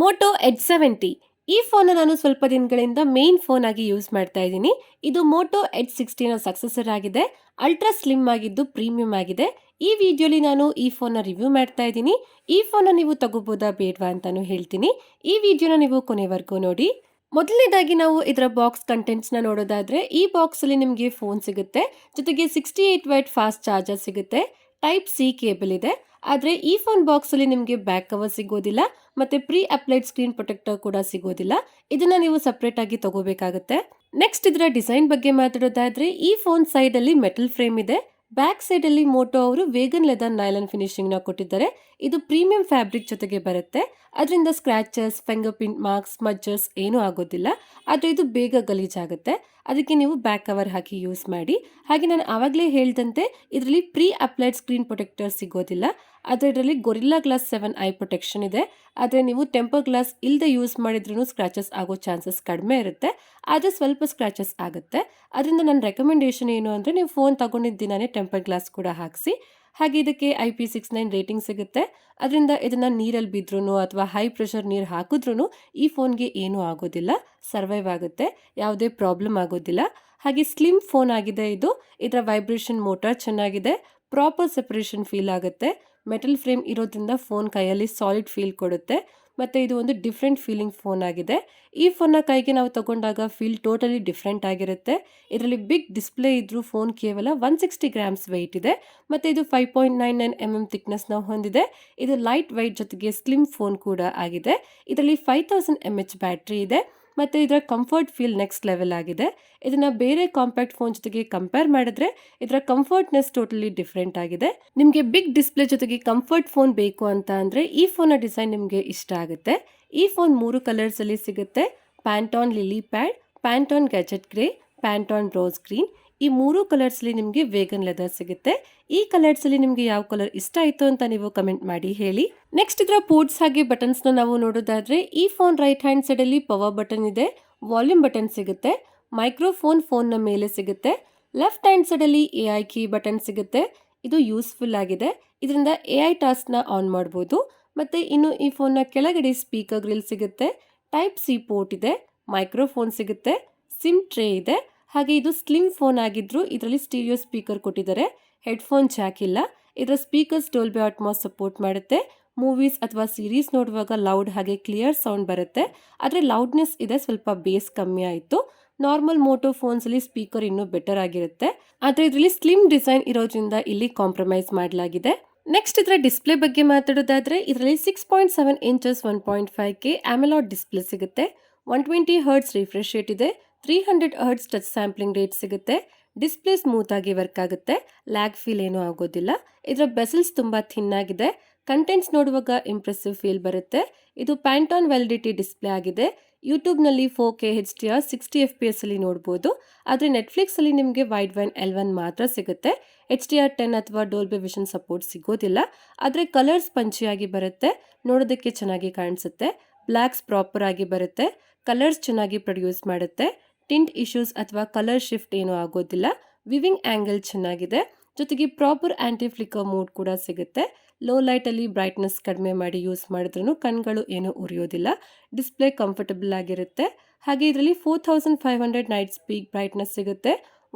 Moto H seventy ಈ phone ನಾನು ಸ್ವಲ್ಪ ದಿನಗಳಿಂದ ಮೇನ್ ಫೋನ್ ಆಗಿ ಯೂಸ್ ಮಾಡ್ತಾ ಇದ್ದೀನಿ. ಇದು ಮೋಟೋ ಎಚ್ ಸಿಕ್ಸ್ಟೀನ್ ಸಕ್ಸಸರ್ ಆಗಿದೆ. ಅಲ್ಟ್ರಾ ಸ್ಲಿಮ್ ಆಗಿದ್ದು ಪ್ರೀಮಿಯಂ ಆಗಿದೆ. ಈ ವಿಡಿಯೋಲಿ ನಾನು ಈ ಫೋನ್ನ ರಿವ್ಯೂ ಮಾಡ್ತಾ ಇದ್ದೀನಿ. ಈ ಫೋನ್ನ ನೀವು ತಗೋಬೋದಾ ಬೇಡವಾ ಅಂತಾನು ಹೇಳ್ತೀನಿ. ಈ ವಿಡಿಯೋನ ನೀವು ಕೊನೆವರೆಗೂ ನೋಡಿ. ಮೊದಲನೇದಾಗಿ ನಾವು ಇದರ ಬಾಕ್ಸ್ ಕಂಟೆಂಟ್ಸ್ನ ನೋಡೋದಾದ್ರೆ ಈ ಬಾಕ್ಸ್ ಅಲ್ಲಿ ನಿಮಗೆ ಫೋನ್ ಸಿಗುತ್ತೆ. ಜೊತೆಗೆ sixty eight watt fast charger ಸಿಗುತ್ತೆ. ಟೈಪ್ ಸಿ ಕೇಬಲ್ ಇದೆ. ಆದರೆ ಈ ಫೋನ್ ಬಾಕ್ಸ್ ಅಲ್ಲಿ ನಿಮಗೆ ಬ್ಯಾಕ್ ಕವರ್ ಸಿಗೋದಿಲ್ಲ, ಮತ್ತೆ ಪ್ರೀ ಅಪ್ಲೈಡ್ ಸ್ಕ್ರೀನ್ ಪ್ರೊಟೆಕ್ಟರ್ ಕೂಡ ಸಿಗೋದಿಲ್ಲ. ಇದನ್ನ ನೀವು ಸಪ್ರೇಟಾಗಿ ತಗೋಬೇಕಾಗುತ್ತೆ. ನೆಕ್ಸ್ಟ್ ಇದರ ಡಿಸೈನ್ ಬಗ್ಗೆ ಮಾತಾಡೋದಾದರೆ, ಈ ಫೋನ್ ಸೈಡ್ ಅಲ್ಲಿ ಮೆಟಲ್ ಫ್ರೇಮ್ ಇದೆ. ಬ್ಯಾಕ್ ಸೈಡ್ ಅಲ್ಲಿ ಮೋಟೋ ಅವರು ವೇಗನ್ ಲೆದರ್ ನೈಲನ್ ಫಿನಿಶಿಂಗ್ನ ಕೊಟ್ಟಿದ್ದಾರೆ. ಇದು ಪ್ರೀಮಿಯಂ ಫ್ಯಾಬ್ರಿಕ್ ಜೊತೆಗೆ ಬರುತ್ತೆ. ಅದರಿಂದ scratches finger print marks smudges ಏನೂ ಆಗೋದಿಲ್ಲ. ಆದರೆ ಇದು ಬೇಗ ಗಲೀಜಾಗುತ್ತೆ. ಅದಕ್ಕೆ ನೀವು ಬ್ಯಾಕ್ ಕವರ್ ಹಾಕಿ ಯೂಸ್ ಮಾಡಿ. ಹಾಗೆ ನಾನು ಆವಾಗಲೇ ಹೇಳಿದಂತೆ ಇದರಲ್ಲಿ ಪ್ರೀ ಅಪ್ಲೈಡ್ ಸ್ಕ್ರೀನ್ ಪ್ರೊಟೆಕ್ಟರ್ ಸಿಗೋದಿಲ್ಲ. ಆದರೆ ಇದರಲ್ಲಿ Gorilla glass seven I protection ಇದೆ. ಆದರೆ ನೀವು ಟೆಂಪರ್ ಗ್ಲಾಸ್ ಇಲ್ಲದೆ ಯೂಸ್ ಮಾಡಿದ್ರೂ ಸ್ಕ್ರಾಚಸ್ ಆಗೋ ಚಾನ್ಸಸ್ ಕಡಿಮೆ ಇರುತ್ತೆ. ಆದರೆ ಸ್ವಲ್ಪ ಸ್ಕ್ರಾಚಸ್ ಆಗುತ್ತೆ. ಅದರಿಂದ ನನ್ನ ರೆಕಮೆಂಡೇಶನ್ ಏನು ಅಂದರೆ ನೀವು ಫೋನ್ ತಗೊಂಡಿದ್ದ ದಿನನೇ ಟೆಂಪರ್ ಗ್ಲಾಸ್ ಕೂಡ ಹಾಕಿಸಿ. ಹಾಗೆ ಇದಕ್ಕೆ I P six nine rating ಸಿಗುತ್ತೆ. ಅದರಿಂದ ಇದನ್ನು ನೀರಲ್ಲಿ ಬಿದ್ರೂ ಅಥವಾ ಹೈ ಪ್ರೆಷರ್ ನೀರು ಹಾಕಿದ್ರೂ ಈ ಫೋನ್ಗೆ ಏನೂ ಆಗೋದಿಲ್ಲ ಸರ್ವೈವ್ ಆಗುತ್ತೆ, ಯಾವುದೇ ಪ್ರಾಬ್ಲಮ್ ಆಗೋದಿಲ್ಲ. ಹಾಗೆ ಸ್ಲಿಮ್ ಫೋನ್ ಆಗಿದೆ ಇದು, ಇದರ ವೈಬ್ರೇಷನ್ ಮೋಟಾರ್ ಚೆನ್ನಾಗಿದೆ ಪ್ರಾಪರ್ ಸೆಪರೇಷನ್ ಫೀಲ್ ಆಗುತ್ತೆ. ಮೆಟಲ್ ಫ್ರೇಮ್ ಇರೋದ್ರಿಂದ ಫೋನ್ ಕೈಯಲ್ಲಿ ಸಾಲಿಡ್ ಫೀಲ್ ಕೊಡುತ್ತೆ. ಮತ್ತು ಇದು ಒಂದು ಡಿಫ್ರೆಂಟ್ ಫೀಲಿಂಗ್ ಫೋನ್ ಆಗಿದೆ. ಈ ಫೋನ್ನ ಕೈಗೆ ನಾವು ತಗೊಂಡಾಗ ಫೀಲ್ ಟೋಟಲಿ ಡಿಫ್ರೆಂಟ್ ಆಗಿರುತ್ತೆ. ಇದರಲ್ಲಿ ಬಿಗ್ ಡಿಸ್ಪ್ಲೇ ಇದ್ರೂ ಫೋನ್ ಕೇವಲ ಒನ್ ಸಿಕ್ಸ್ಟಿ ಗ್ರಾಮ್ಸ್ ವೆಯ್ಟ್ ಇದೆ. ಮತ್ತು ಇದು five point nine nine M M ಥಿಕ್ನೆಸ್ನ ಹೊಂದಿದೆ. ಇದು ಲೈಟ್ ವೈಟ್ ಜೊತೆಗೆ ಸ್ಲಿಮ್ ಫೋನ್ ಕೂಡ ಆಗಿದೆ. ಇದರಲ್ಲಿ five thousand M H battery ಇದೆ. ಮತ್ತು ಇದರ ಕಂಫರ್ಟ್ ಫೀಲ್ ನೆಕ್ಸ್ಟ್ ಲೆವೆಲ್ ಆಗಿದೆ. ಇದನ್ನು ಬೇರೆ ಕಾಂಪ್ಯಾಕ್ಟ್ ಫೋನ್ ಜೊತೆಗೆ ಕಂಪೇರ್ ಮಾಡಿದ್ರೆ ಇದರ ಕಂಫರ್ಟ್ನೆಸ್ ಟೋಟಲಿ ಡಿಫ್ರೆಂಟ್ ಆಗಿದೆ. ನಿಮಗೆ ಬಿಗ್ ಡಿಸ್ಪ್ಲೇ ಜೊತೆಗೆ ಕಂಫರ್ಟ್ ಫೋನ್ ಬೇಕು ಅಂತ ಅಂದರೆ ಈ ಫೋನ್ನ ಡಿಸೈನ್ ನಿಮಗೆ ಇಷ್ಟ ಆಗುತ್ತೆ. ಈ ಫೋನ್ ಮೂರು ಕಲರ್ಸಲ್ಲಿ ಸಿಗುತ್ತೆ. Pantone lily pad Pantone gadget grey Pantone rose green ಈ ಮೂರು ಕಲರ್ಸ್ ಅಲ್ಲಿ ನಿಮಗೆ ವೇಗನ್ ಲೆದರ್ ಸಿಗುತ್ತೆ. ಈ ಕಲರ್ಸಲ್ಲಿ ನಿಮಗೆ ಯಾವ ಕಲರ್ ಇಷ್ಟ ಆಯ್ತು ಅಂತ ನೀವು ಕಮೆಂಟ್ ಮಾಡಿ, ಹೇಳಿ. ನೆಕ್ಸ್ಟ್ ಇದರ ಪೋರ್ಟ್ಸ್ ಹಾಗೆ ಬಟನ್ಸ್ನ ನಾವು ನೋಡೋದಾದ್ರೆ, ಈ ಫೋನ್ ರೈಟ್ ಹ್ಯಾಂಡ್ ಸೈಡ್ ಅಲ್ಲಿ ಪವರ್ ಬಟನ್ ಇದೆ, ವಾಲ್ಯೂಮ್ ಬಟನ್ ಸಿಗುತ್ತೆ, ಮೈಕ್ರೋಫೋನ್ ಫೋನ್ನ ಮೇಲೆ ಸಿಗುತ್ತೆ, ಲೆಫ್ಟ್ ಹ್ಯಾಂಡ್ ಸೈಡಲ್ಲಿ ಎ ಐ ಕೀ ಬಟನ್ ಸಿಗುತ್ತೆ, ಇದು ಯೂಸ್ಫುಲ್ ಆಗಿದೆ. ಇದರಿಂದ ಎ ಐ ಟಾಸ್ಕ್ನ ಆನ್ ಮಾಡಬಹುದು ಮತ್ತೆ ಇನ್ನು ಈ ಫೋನ್ನ ಕೆಳಗಡೆ ಸ್ಪೀಕರ್ ಗ್ರಿಲ್ ಸಿಗುತ್ತೆ, ಟೈಪ್ ಸಿ ಪೋರ್ಟ್ ಇದೆ, ಮೈಕ್ರೋಫೋನ್ ಸಿಗುತ್ತೆ, ಸಿಮ್ ಟ್ರೇ ಇದೆ ಹಾಗೆ ಇದು ಸ್ಲಿಮ್ ಫೋನ್ ಆಗಿದ್ರು ಇದರಲ್ಲಿ ಸ್ಟೀರಿಯೋ ಸ್ಪೀಕರ್ ಕೊಟ್ಟಿದ್ದಾರೆ. ಹೆಡ್ಫೋನ್ ಜಾಕ್ ಇಲ್ಲ. ಇದರ ಸ್ಪೀಕರ್ಸ್ ಡೋಲ್ಬೆ ಆಟ್ಮಾಸ್ ಸಪೋರ್ಟ್ ಮಾಡುತ್ತೆ. ಮೂವೀಸ್ ಅಥವಾ ಸೀರೀಸ್ ನೋಡುವಾಗ ಲೌಡ್ ಹಾಗೆ ಕ್ಲಿಯರ್ ಸೌಂಡ್ ಬರುತ್ತೆ. ಆದರೆ ಲೌಡ್ನೆಸ್ ಇದೆ, ಸ್ವಲ್ಪ ಬೇಸ್ ಕಮ್ಮಿ ಆಯಿತು. ನಾರ್ಮಲ್ ಮೋಟೋ ಫೋನ್ಸಲ್ಲಿ ಸ್ಪೀಕರ್ ಇನ್ನೂ ಬೆಟರ್ ಆಗಿರುತ್ತೆ. ಆದರೆ ಇದರಲ್ಲಿ ಸ್ಲಿಮ್ ಡಿಸೈನ್ ಇರೋದ್ರಿಂದ ಇಲ್ಲಿ ಕಾಂಪ್ರಮೈಸ್ ಮಾಡಲಾಗಿದೆ. ನೆಕ್ಸ್ಟ್ ಇದರ ಡಿಸ್ಪ್ಲೇ ಬಗ್ಗೆ ಮಾತಾಡೋದಾದ್ರೆ, ಇದರಲ್ಲಿ six point seven inches one point five K AMOLED display ಸಿಗುತ್ತೆ. One twenty hertz refresh rate ಇದೆ. Three hundred hertz touch sampling rate ಸಿಗುತ್ತೆ. ಡಿಸ್ಪ್ಲೇ ಸ್ಮೂತ್ ಆಗಿ ವರ್ಕ್ ಆಗುತ್ತೆ. ಲ್ಯಾಗ್ ಫೀಲ್ ಏನೂ ಆಗೋದಿಲ್ಲ. ಇದರ ಬೆಸಲ್ಸ್ ತುಂಬ ಥಿನ್ ಆಗಿದೆ. ಕಂಟೆಂಟ್ಸ್ ನೋಡುವಾಗ ಇಂಪ್ರೆಸಿವ್ ಫೀಲ್ ಬರುತ್ತೆ. ಇದು ಪ್ಯಾಂಟಾನ್ ವ್ಯಾಲಿಡಿಟಿ ಡಿಸ್ಪ್ಲೇ ಆಗಿದೆ. ಯೂಟ್ಯೂಬ್ನಲ್ಲಿ four K H D R sixty F P S ಅಲ್ಲಿ ನೋಡ್ಬೋದು. ಆದರೆ ನೆಟ್ಫ್ಲಿಕ್ಸಲ್ಲಿ ನಿಮಗೆ ವೈಡ್ ವೈನ್ ಎಲ್ ಒನ್ ಮಾತ್ರ ಸಿಗುತ್ತೆ. ಎಚ್ ಡಿ ಆರ್ ಟೆನ್ ಅಥವಾ ಡೋಲ್ಬೆ ವಿಷನ್ ಸಪೋರ್ಟ್ ಸಿಗೋದಿಲ್ಲ. ಆದರೆ ಕಲರ್ಸ್ ಪಂಚಿಯಾಗಿ ಬರುತ್ತೆ. ನೋಡೋದಕ್ಕೆ ಚೆನ್ನಾಗಿ ಕಾಣಿಸುತ್ತೆ. ಬ್ಲ್ಯಾಕ್ಸ್ ಪ್ರಾಪರ್ ಆಗಿ ಬರುತ್ತೆ. ಕಲರ್ಸ್ ಚೆನ್ನಾಗಿ ಪ್ರೊಡ್ಯೂಸ್ ಮಾಡುತ್ತೆ. ಟಿಂಟ್ ಇಶ್ಯೂಸ್ ಅಥವಾ ಕಲರ್ ಶಿಫ್ಟ್ ಏನೂ ಆಗೋದಿಲ್ಲ. ವಿವಿಂಗ್ ಆ್ಯಂಗಲ್ ಚೆನ್ನಾಗಿದೆ. ಜೊತೆಗೆ ಪ್ರಾಪರ್ ಆ್ಯಂಟಿ ಫ್ಲಿಕರ್ ಮೋಡ್ ಕೂಡ ಸಿಗುತ್ತೆ. ಲೋ ಲೈಟಲ್ಲಿ ಬ್ರೈಟ್ನೆಸ್ ಕಡಿಮೆ ಮಾಡಿ ಯೂಸ್ ಮಾಡಿದ್ರೂ ಕಣ್ಗಳು ಏನೂ ಉರಿಯೋದಿಲ್ಲ. ಡಿಸ್ಪ್ಲೇ ಕಂಫರ್ಟಬಲ್ ಆಗಿರುತ್ತೆ. ಹಾಗೆ ಇದರಲ್ಲಿ four thousand five hundred nits peak brightness ಸಿಗುತ್ತೆ.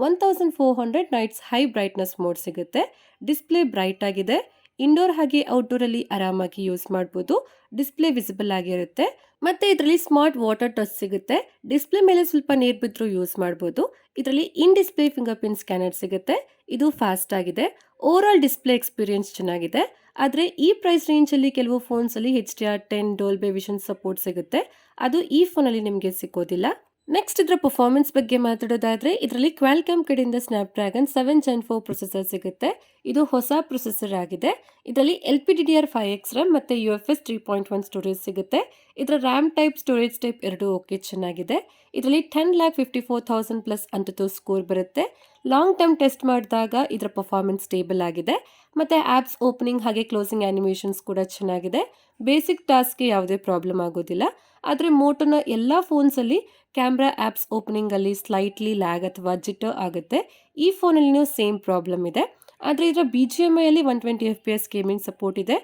One thousand four hundred nits high brightness mode ಸಿಗುತ್ತೆ. ಡಿಸ್ಪ್ಲೇ ಬ್ರೈಟ್ ಆಗಿದೆ. ಇಂಡೋರ್ ಹಾಗೆ ಔಟ್ಡೋರಲ್ಲಿ ಆರಾಮಾಗಿ ಯೂಸ್ ಮಾಡ್ಬೋದು. ಡಿಸ್ಪ್ಲೇ ವಿಸಿಬಲ್ ಆಗಿರುತ್ತೆ. ಮತ್ತೆ ಇದರಲ್ಲಿ ಸ್ಮಾರ್ಟ್ ವಾಟರ್ ಟಚ್ ಸಿಗುತ್ತೆ. ಡಿಸ್ಪ್ಲೇ ಮೇಲೆ ಸ್ವಲ್ಪ ನೀರು ಬಿದ್ದರೂ ಯೂಸ್ ಮಾಡ್ಬೋದು. ಇದರಲ್ಲಿ in display finger print scanner ಸಿಗುತ್ತೆ. ಇದು ಫಾಸ್ಟ್ ಆಗಿದೆ. ಓವರ್ ಆಲ್ ಡಿಸ್ಪ್ಲೇ ಎಕ್ಸ್ಪೀರಿಯನ್ಸ್ ಚೆನ್ನಾಗಿದೆ. ಆದರೆ ಈ ಪ್ರೈಸ್ ರೇಂಜಲ್ಲಿ ಕೆಲವು ಫೋನ್ಸಲ್ಲಿ H D R ten Dolby vision support ಸಿಗುತ್ತೆ. ಅದು ಈ ಫೋನಲ್ಲಿ ನಿಮಗೆ ಸಿಗೋದಿಲ್ಲ ನೆಕ್ಸ್ಟ್ ಇದರ ಪರ್ಫಾರ್ಮೆನ್ಸ್ ಬಗ್ಗೆ ಮಾತಾಡೋದಾದ್ರೆ, ಇದರಲ್ಲಿ ಕ್ವಾಲ್ಕಮ್ ಕಡೆಯಿಂದ Snapdragon seven gen four processor ಸಿಗುತ್ತೆ. ಇದು ಹೊಸ ಪ್ರೊಸೆಸರ್ ಆಗಿದೆ. ಇದರಲ್ಲಿ L P D D R five X RAM ಮತ್ತು U F S three point one storage ಸಿಗುತ್ತೆ. ಇದರ ರ್ಯಾಮ್ ಟೈಪ್ ಸ್ಟೋರೇಜ್ ಟೈಪ್ ಎರಡು ಓಕೆ ಚೆನ್ನಾಗಿದೆ. ಇದರಲ್ಲಿ ten lakh fifty four thousand plus ಅಂತದ್ದು ಸ್ಕೋರ್ ಬರುತ್ತೆ. ಲಾಂಗ್ ಟರ್ಮ್ ಟೆಸ್ಟ್ ಮಾಡಿದಾಗ ಇದರ ಪರ್ಫಾರ್ಮೆನ್ಸ್ ಸ್ಟೇಬಲ್ ಆಗಿದೆ. ಮತ್ತು ಆ್ಯಪ್ಸ್ ಓಪನಿಂಗ್ ಹಾಗೆ ಕ್ಲೋಸಿಂಗ್ ಆ್ಯನಿಮೇಷನ್ಸ್ ಕೂಡ ಚೆನ್ನಾಗಿದೆ. ಬೇಸಿಕ್ ಟಾಸ್ಕ್ಗೆ ಯಾವುದೇ ಪ್ರಾಬ್ಲಮ್ ಆಗೋದಿಲ್ಲ. ಆದರೆ ಮೋಟೋನ ಎಲ್ಲ ಫೋನ್ಸಲ್ಲಿ ಕ್ಯಾಮ್ರಾ ಆ್ಯಪ್ಸ್ ಓಪನಿಂಗಲ್ಲಿ ಸ್ಲೈಟ್ಲಿ ಲ್ಯಾಗ್ ಅಥವಾ ಜಿಟರ್ ಆಗುತ್ತೆ. ಈ ಫೋನಲ್ಲಿನೂ ಸೇಮ್ ಪ್ರಾಬ್ಲಮ್ ಇದೆ. ಆದರೆ ಇದರ B G M ಐಯಲ್ಲಿ one twenty F P S gaming support ಇದೆ.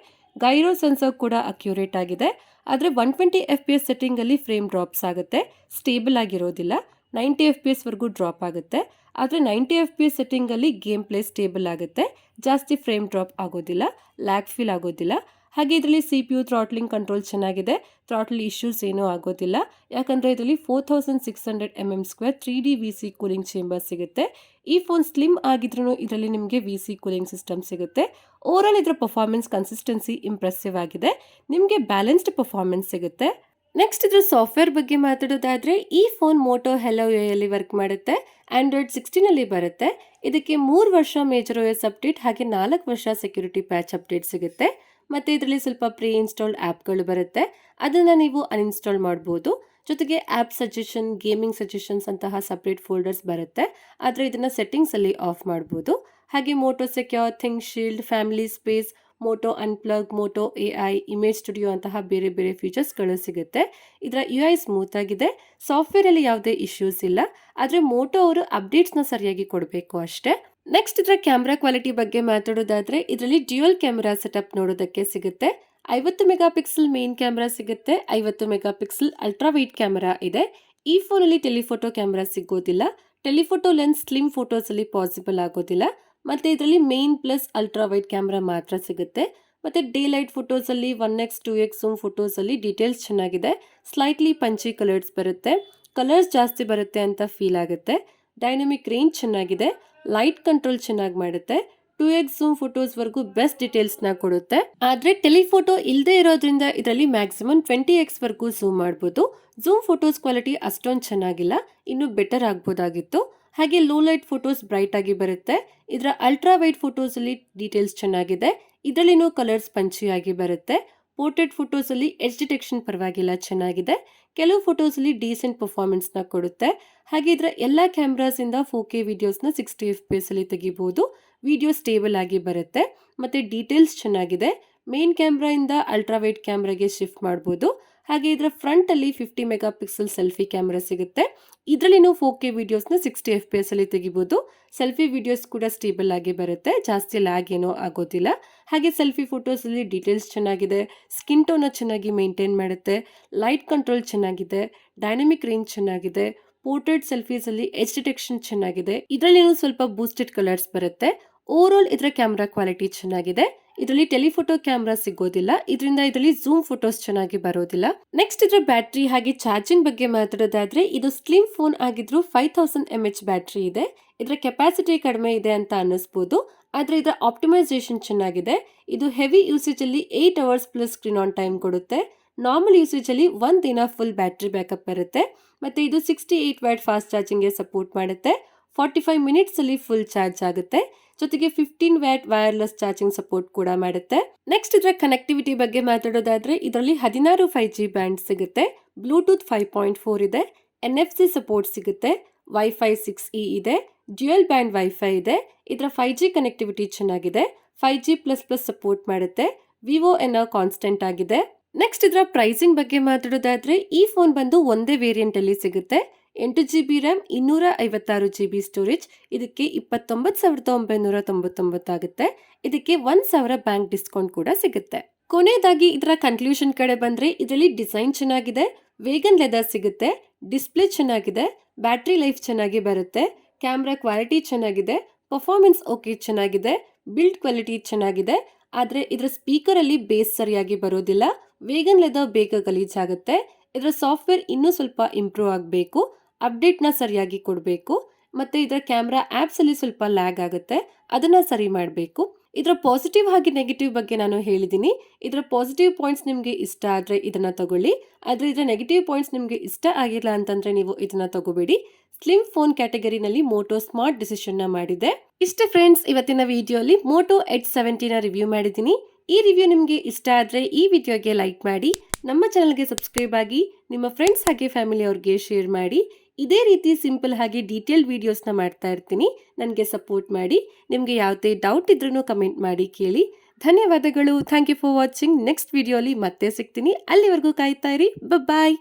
ಗೈರೋ ಸೆನ್ಸರ್ ಕೂಡ ಅಕ್ಯುರೇಟ್ ಆಗಿದೆ. ಆದರೆ one twenty F P S ಸೆಟ್ಟಿಂಗಲ್ಲಿ frame drops ಆಗುತ್ತೆ. ಸ್ಟೇಬಲ್ ಆಗಿರೋದಿಲ್ಲ. ನೈಂಟಿ ಎಫ್ ಪಿ ಎಸ್ವರೆಗೂ ಡ್ರಾಪ್ ಆಗುತ್ತೆ. ಆದರೆ ನೈಂಟಿ ಎಫ್ ಪಿ ಎಸ್ ಸೆಟ್ಟಿಂಗಲ್ಲಿ ಗೇಮ್ ಪ್ಲೇ ಸ್ಟೇಬಲ್ ಆಗುತ್ತೆ. ಜಾಸ್ತಿ ಫ್ರೇಮ್ ಡ್ರಾಪ್ ಆಗೋದಿಲ್ಲ. ಲ್ಯಾಕ್ ಫೀಲ್ ಆಗೋದಿಲ್ಲ. ಹಾಗೆ ಇದರಲ್ಲಿ C P U throttling control ಚೆನ್ನಾಗಿದೆ. ಥ್ರಾಟ್ಲ್ ಇಶ್ಯೂಸ್ ಏನೂ ಆಗೋದಿಲ್ಲ. ಯಾಕಂದರೆ ಇದರಲ್ಲಿ four thousand six hundred M M square three D V C cooling chamber ಸಿಗುತ್ತೆ. ಈ ಫೋನ್ ಸ್ಲಿಮ್ ಆಗಿದ್ರೂ ಇದರಲ್ಲಿ ನಿಮಗೆ ವಿ ಸಿ ಕೂಲಿಂಗ್ ಸಿಸ್ಟಮ್ ಸಿಗುತ್ತೆ. ಓವರಾಲ್ ಇದರ ಪರ್ಫಾರ್ಮೆನ್ಸ್ ಕನ್ಸಿಸ್ಟೆನ್ಸಿ ಇಂಪ್ರೆಸಿವ್ ಆಗಿದೆ. ನಿಮಗೆ ಬ್ಯಾಲೆನ್ಸ್ಡ್ ಪರ್ಫಾರ್ಮೆನ್ಸ್ ಸಿಗುತ್ತೆ. ನೆಕ್ಸ್ಟ್ ಇದ್ರ ಸಾಫ್ಟ್ವೇರ್ ಬಗ್ಗೆ ಮಾತಾಡೋದಾದರೆ ಈ ಫೋನ್ ಮೋಟೋ ಹೆಲೋ ಎಲ್ಲಿ ವರ್ಕ್ ಮಾಡುತ್ತೆ. ಆಂಡ್ರಾಯ್ಡ್ ಸಿಕ್ಸ್ಟೀನಲ್ಲಿ ಬರುತ್ತೆ. ಇದಕ್ಕೆ ಮೂರು ವರ್ಷ ಮೇಜರ್ ಓ ಅಪ್ಡೇಟ್ ಹಾಗೆ ನಾಲ್ಕು ವರ್ಷ ಸೆಕ್ಯೂರಿಟಿ ಪ್ಯಾಚ್ ಅಪ್ಡೇಟ್ ಸಿಗುತ್ತೆ. ಮತ್ತು ಇದರಲ್ಲಿ ಸ್ವಲ್ಪ ಪ್ರೀ ಇನ್ಸ್ಟಾಲ್ಡ್ ಆ್ಯಪ್ಗಳು ಬರುತ್ತೆ. ಅದನ್ನು ನೀವು ಅನ್ಇನ್ಸ್ಟಾಲ್ ಮಾಡ್ಬೋದು. ಜೊತೆಗೆ ಆ್ಯಪ್ ಸಜೆಷನ್ ಗೇಮಿಂಗ್ ಸಜೆಷನ್ಸ್ ಅಂತಹ ಸಪ್ರೇಟ್ ಫೋಲ್ಡರ್ಸ್ ಬರುತ್ತೆ. ಆದರೆ ಇದನ್ನು ಸೆಟ್ಟಿಂಗ್ಸಲ್ಲಿ ಆಫ್ ಮಾಡ್ಬೋದು. ಹಾಗೆ Moto secure Think shield family space Moto unplug Moto A I image studio ಅಂತಹ ಬೇರೆ ಬೇರೆ ಫೀಚರ್ಸ್ಗಳು ಸಿಗುತ್ತೆ. ಇದರ ಯು ಐ ಸ್ಮೂತ್ ಆಗಿದೆ. ಸಾಫ್ಟ್ವೇರಲ್ಲಿ ಯಾವುದೇ ಇಶ್ಯೂಸ್ ಇಲ್ಲ. ಆದರೆ ಮೋಟೋ ಅವರು ಅಪ್ಡೇಟ್ಸ್ನ ಸರಿಯಾಗಿ ಕೊಡಬೇಕು ಅಷ್ಟೇ. ನೆಕ್ಸ್ಟ್ ಇದರ ಕ್ಯಾಮ್ರಾ ಕ್ವಾಲಿಟಿ ಬಗ್ಗೆ ಮಾತಾಡೋದಾದ್ರೆ ಇದರಲ್ಲಿ ಡ್ಯೂಯಲ್ ಕ್ಯಾಮ್ರಾ ಸೆಟಪ್ ನೋಡೋದಕ್ಕೆ ಸಿಗುತ್ತೆ. ಐವತ್ತು ಮೆಗಾ ಪಿಕ್ಸೆಲ್ ಮೇನ್ ಕ್ಯಾಮ್ರಾ ಸಿಗುತ್ತೆ. ಐವತ್ತು mega pixel ultra wide camera ಇದೆ. ಈ ಫೋನಲ್ಲಿ ಟೆಲಿಫೋಟೋ ಕ್ಯಾಮ್ರಾ ಸಿಗೋದಿಲ್ಲ. ಟೆಲಿಫೋಟೋ ಲೆನ್ಸ್ ಸ್ಲಿಮ್ ಫೋಟೋಸಲ್ಲಿ ಪಾಸಿಬಲ್ ಆಗೋದಿಲ್ಲ. ಮತ್ತು ಇದರಲ್ಲಿ main plus ultra wide camera ಮಾತ್ರ ಸಿಗುತ್ತೆ. ಮತ್ತು day light ಫೋಟೋಸಲ್ಲಿ one X two X photos ಫೋಟೋಸಲ್ಲಿ details ಚೆನ್ನಾಗಿದೆ. ಸ್ಲೈಟ್ಲಿ ಪಂಚಿ ಕಲರ್ಸ್ ಬರುತ್ತೆ. ಕಲರ್ಸ್ ಜಾಸ್ತಿ ಬರುತ್ತೆ ಅಂತ ಫೀಲ್ ಆಗುತ್ತೆ. ಡೈನಮಿಕ್ ರೇಂಜ್ ಚೆನ್ನಾಗಿದೆ. ಲೈಟ್ ಕಂಟ್ರೋಲ್ ಚೆನ್ನಾಗಿ ಮಾಡುತ್ತೆ. ಟೂ ಎಕ್ಸ್ ಝೂಮ್ ಫೋಟೋಸ್ವರೆಗೂ ಬೆಸ್ಟ್ ಡೀಟೇಲ್ಸ್ನ ಕೊಡುತ್ತೆ. ಆದ್ರೆ ಟೆಲಿಫೋಟೋ ಇಲ್ಲದೆ ಇರೋದ್ರಿಂದ ಇದರಲ್ಲಿ ಮ್ಯಾಕ್ಸಿಮಮ್ ಟ್ವೆಂಟಿ ಎಕ್ಸ್ವರೆಗೂ ಝೂಮ್ ಮಾಡ್ಬೋದು. ಝೂಮ್ ಫೋಟೋಸ್ ಕ್ವಾಲಿಟಿ ಅಷ್ಟೊಂದು ಚೆನ್ನಾಗಿಲ್ಲ, ಇನ್ನು ಬೆಟರ್ ಆಗ್ಬೋದಾಗಿತ್ತು. ಹಾಗೆ ಲೋ ಲೈಟ್ ಫೋಟೋಸ್ ಬ್ರೈಟ್ ಆಗಿ ಬರುತ್ತೆ. ಇದರ ಅಲ್ಟ್ರಾ ವೈಟ್ ಫೋಟೋಸಲ್ಲಿ ಡೀಟೇಲ್ಸ್ ಚೆನ್ನಾಗಿದೆ. ಇದರಲ್ಲಿನೂ ಕಲರ್ಸ್ ಪಂಚಿಯಾಗಿ ಬರುತ್ತೆ. ಪೋರ್ಟ್ರೇಟ್ ಫೋಟೋಸಲ್ಲಿ ಎಚ್ ಡಿಟೆಕ್ಷನ್ ಪರವಾಗಿಲ್ಲ, ಚೆನ್ನಾಗಿದೆ. ಕೆಲವು ಫೋಟೋಸಲ್ಲಿ ಡೀಸೆಂಟ್ ಪರ್ಫಾರ್ಮೆನ್ಸ್ನ ಕೊಡುತ್ತೆ. ಹಾಗೆ ಇದರ ಎಲ್ಲ ಕ್ಯಾಮ್ರಾಸಿಂದ ಫೋರ್ ಕೆ ವಿಡಿಯೋಸ್ನ ಸಿಕ್ಸ್ಟಿ ಎಫ್ ಪಿ ಎಸ್ ಅಲ್ಲಿ ತೆಗಿಬೋದು. ವಿಡಿಯೋ ಸ್ಟೇಬಲ್ ಆಗಿ ಬರುತ್ತೆ ಮತ್ತು ಡೀಟೇಲ್ಸ್ ಚೆನ್ನಾಗಿದೆ. ಮೇನ್ ಕ್ಯಾಮ್ರಾಯಿಂದ ಅಲ್ಟ್ರಾ ವೈಟ್ ಕ್ಯಾಮ್ರಾಗೆ ಶಿಫ್ಟ್ ಮಾಡ್ಬೋದು. ಹಾಗೆ ಇದರ ಫ್ರಂಟಲ್ಲಿ fifty mega pixel selfie camera ಸಿಗುತ್ತೆ. ಇದರಲ್ಲಿ ನೀವು ಫೋರ್ ಕೆ ವಿಡಿಯೋಸ್ನ ಸಿಕ್ಸ್ಟಿ ಎಫ್ ಪಿ ಎಸ್ ಅಲ್ಲಿ ತೆಗಿಬೋದು. ಸೆಲ್ಫಿ ವಿಡಿಯೋಸ್ ಕೂಡ ಸ್ಟೇಬಲ್ ಆಗಿ ಬರುತ್ತೆ. ಜಾಸ್ತಿ ಲ್ಯಾಗ್ ಏನೋ ಆಗೋದಿಲ್ಲ. ಹಾಗೆ ಸೆಲ್ಫಿ ಫೋಟೋಸಲ್ಲಿ ಡೀಟೇಲ್ಸ್ ಚೆನ್ನಾಗಿದೆ. ಸ್ಕಿನ್ ಟೋನ ಚೆನ್ನಾಗಿ ಮೇಂಟೈನ್ ಮಾಡುತ್ತೆ. ಲೈಟ್ ಕಂಟ್ರೋಲ್ ಚೆನ್ನಾಗಿದೆ. ಡೈನಮಿಕ್ ರೇಂಜ್ ಚೆನ್ನಾಗಿದೆ. ಪೋರ್ಟ್ರೇಟ್ ಸೆಲ್ಫೀಸಲ್ಲಿ ಎಚ್ ಡಿಟೆಕ್ಷನ್ ಚೆನ್ನಾಗಿದೆ. ಇದರಲ್ಲಿ ಸ್ವಲ್ಪ ಬೂಸ್ಟೆಡ್ ಕಲರ್ಸ್ ಬರುತ್ತೆ. ಓವರ್ ಇದರ ಕ್ಯಾಮ್ರಾ ಕ್ವಾಲಿಟಿ ಚೆನ್ನಾಗಿದೆ. ಇದರಲ್ಲಿ ಟೆಲಿಫೋಟೋ ಕ್ಯಾಮ್ರಾ ಸಿಗೋದಿಲ್ಲ. ಇದರಿಂದ ಇದರಲ್ಲಿ ಝೂಮ್ ಫೋಟೋಸ್ ಚೆನ್ನಾಗಿ ಬರೋದಿಲ್ಲ. ನೆಕ್ಸ್ಟ್ ಇದರ ಬ್ಯಾಟ್ರಿ ಹಾಗೆ ಚಾರ್ಜಿಂಗ್ ಬಗ್ಗೆ ಮಾತಾಡೋದಾದ್ರೆ, ಇದು ಸ್ಲಿಮ್ ಫೋನ್ ಆಗಿದ್ರು five thousand M H battery ಇದೆ. ಇದರ ಕೆಪಾಸಿಟಿ ಕಡಿಮೆ ಇದೆ ಅಂತ ಅನ್ನಿಸ್ಬೋದು. ಆದರೆ ಇದರ ಆಪ್ಟಿಮೈಸೇಷನ್ ಚೆನ್ನಾಗಿದೆ. ಇದು ಹೆವಿ ಯೂಸೇಜ್ ಅಲ್ಲಿ eight hours plus screen on time ಕೊಡುತ್ತೆ. ನಾರ್ಮಲ್ ಯೂಸೇಜ್ ಅಲ್ಲಿ ಒಂದ್ ದಿನ ಫುಲ್ ಬ್ಯಾಟ್ರಿ ಬ್ಯಾಕಪ್ ಬರುತ್ತೆ. ಮತ್ತೆ ಇದು ಸಿಕ್ಸ್ಟಿ ಏಟ್ ವ್ಯಾಟ್ ಫಾಸ್ಟ್ ಚಾರ್ಜಿಂಗ್ಗೆ ಸಪೋರ್ಟ್ ಮಾಡುತ್ತೆ. ಫಾರ್ಟಿ ಫೈವ್ ಮಿನಿಟ್ಸ್ ಅಲ್ಲಿ ಫುಲ್ ಚಾರ್ಜ್ ಆಗುತ್ತೆ. ಜೊತೆಗೆ fifteen watt wireless charging support ಕೂಡ ಮಾಡುತ್ತೆ. ನೆಕ್ಸ್ಟ್ ಇದರ ಕನೆಕ್ಟಿವಿಟಿ ಬಗ್ಗೆ ಮಾತಾಡೋದಾದ್ರೆ ಇದರಲ್ಲಿ ಹದಿನಾರು ಫೈವ್ ಜಿ ಬ್ಯಾಂಡ್ ಸಿಗುತ್ತೆ. ಬ್ಲೂಟೂತ್ ಫೈವ್ ಪಾಯಿಂಟ್ ಫೋರ್ ಇದೆ. ಎನ್ ಎಫ್ ಸಿ ಸಪೋರ್ಟ್ ಸಿಗುತ್ತೆ. ವೈಫೈ ಸಿಕ್ಸ್ ಇ ಇದೆ. ಡ್ಯುಯಲ್ ಬ್ಯಾಂಡ್ ವೈಫೈ ಇದೆ. ಇದರ ಫೈವ್ ಜಿ ಕನೆಕ್ಟಿವಿಟಿ ಚೆನ್ನಾಗಿದೆ. Five G plus plus support ಮಾಡುತ್ತೆ. ವಿವೋ ಎನ್ನ ಕಾನ್ಸ್ಟೆಂಟ್ ಆಗಿದೆ. ನೆಕ್ಸ್ಟ್ ಇದರ ಪ್ರೈಸಿಂಗ್ ಬಗ್ಗೆ ಮಾತಾಡೋದಾದ್ರೆ, ಈ ಫೋನ್ ಬಂದು ಒಂದೇ ವೇರಿಯಂಟ್ ಅಲ್ಲಿ ಸಿಗುತ್ತೆ. ಎಂಟು ಜಿ ಬಿ ರ್ಯಾಮ್ ಇನ್ನೂರ ಐವತ್ತಾರು ಜಿ ಬಿ ಸ್ಟೋರೇಜ್ ಇದಕ್ಕೆ ಇಪ್ಪತ್ತೊಂಬತ್ತು ಸಾವಿರದ ಒಂಬೈನೂರ ತೊಂಬತ್ತೊಂಬತ್ತಾಗುತ್ತೆ ಇದಕ್ಕೆ ಒಂದ್ ಸಾವಿರ ಬ್ಯಾಂಕ್ ಡಿಸ್ಕೌಂಟ್ ಕೂಡ ಸಿಗುತ್ತೆ. ಕೊನೆಯದಾಗಿ ಇದರ ಕನ್ಕ್ಲೂಷನ್ ಕಡೆ ಬಂದ್ರೆ, ಇದರಲ್ಲಿ ಡಿಸೈನ್ ಚೆನ್ನಾಗಿದೆ ವೇಗನ್ ಲೆದರ್ ಸಿಗುತ್ತೆ ಡಿಸ್ಪ್ಲೇ ಚೆನ್ನಾಗಿದೆ ಬ್ಯಾಟ್ರಿ ಲೈಫ್ ಚೆನ್ನಾಗಿ ಬರುತ್ತೆ ಕ್ಯಾಮ್ರಾ ಕ್ವಾಲಿಟಿ ಚೆನ್ನಾಗಿದೆ ಪರ್ಫಾರ್ಮೆನ್ಸ್ ಓಕೆ ಚೆನ್ನಾಗಿದೆ ಬಿಲ್ಡ್ ಕ್ವಾಲಿಟಿ ಚೆನ್ನಾಗಿದೆ, ಆದರೆ ಇದರ ಸ್ಪೀಕರ್ ಅಲ್ಲಿ ಬೇಸ್ ಸರಿಯಾಗಿ ಬರೋದಿಲ್ಲ. ವೇಗನ್ ಲೆದರ್ ಬೇಗ ಗಲೀಜಾಗುತ್ತೆ ಇದರ ಸಾಫ್ಟ್ವೇರ್ ಇನ್ನೂ ಸ್ವಲ್ಪ ಇಂಪ್ರೂವ್ ಆಗಬೇಕು. ಅಪ್ಡೇಟ್ನ ಸರಿಯಾಗಿ ಕೊಡಬೇಕು. ಮತ್ತೆ ಇದರ ಕ್ಯಾಮ್ರಾ ಆ್ಯಪ್ಸಲ್ಲಿ ಸ್ವಲ್ಪ ಲ್ಯಾಗ್ ಆಗುತ್ತೆ. ಅದನ್ನ ಸರಿ ಮಾಡಬೇಕು. ಇದರ ಪಾಸಿಟಿವ್ ಹಾಗೆ ನೆಗೆಟಿವ್ ಬಗ್ಗೆ ನಾನು ಹೇಳಿದ್ದೀನಿ ಇದರ ಪಾಸಿಟಿವ್ ಪಾಯಿಂಟ್ಸ್ ನಿಮಗೆ ಇಷ್ಟ ಆದರೆ ಇದನ್ನ ತಗೊಳ್ಳಿ. ಆದರೆ ಇದರ ನೆಗೆಟಿವ್ ಪಾಯಿಂಟ್ಸ್ ನಿಮಗೆ ಇಷ್ಟ ಆಗಿಲ್ಲ ಅಂತಂದ್ರೆ ನೀವು ಇದನ್ನ ತಗೋಬೇಡಿ. ಸ್ಲಿಮ್ ಫೋನ್ ಕ್ಯಾಟಗರಿನಲ್ಲಿ ಮೋಟೋ ಸ್ಮಾರ್ಟ್ ಡಿಸಿಷನ್ನ ಮಾಡಿದೆ. ಇಷ್ಟ ಫ್ರೆಂಡ್ಸ್, ಇವತ್ತಿನ ವಿಡಿಯೋಲಿ ಮೋಟೋ ಎಚ್ ಸೆವೆಂಟಿನ ರಿವ್ಯೂ ಮಾಡಿದ್ದೀನಿ. ಈ ರಿವ್ಯೂ ನಿಮಗೆ ಇಷ್ಟ ಆದರೆ ಈ ವಿಡಿಯೋಗೆ ಲೈಕ್ ಮಾಡಿ, ನಮ್ಮ ಚಾನಲ್ಗೆ ಸಬ್ಸ್ಕ್ರೈಬ್ ಆಗಿ, ನಿಮ್ಮ ಫ್ರೆಂಡ್ಸ್ ಹಾಗೆ ಫ್ಯಾಮಿಲಿ ಅವ್ರಿಗೆ ಶೇರ್ ಮಾಡಿ, ಇದೇ ರೀತಿ ಸಿಂಪಲ್ ಹಾಗೆ ಡೀಟೇಲ್ ವೀಡಿಯೋಸ್ನ ಮಾಡ್ತಾ ಇರ್ತೀನಿ. ನನಗೆ ಸಪೋರ್ಟ್ ಮಾಡಿ, ನಿಮಗೆ ಯಾವುದೇ ಡೌಟ್ ಇದ್ರೂ ಕಮೆಂಟ್ ಮಾಡಿ ಕೇಳಿ. ಧನ್ಯವಾದಗಳು. Thank you for watching next ವಿಡಿಯೋಲಿ ಮತ್ತೆ ಸಿಗ್ತೀನಿ. ಅಲ್ಲಿವರೆಗೂ ಕಾಯ್ತಾ ಇರಿ. ಬಾಯ್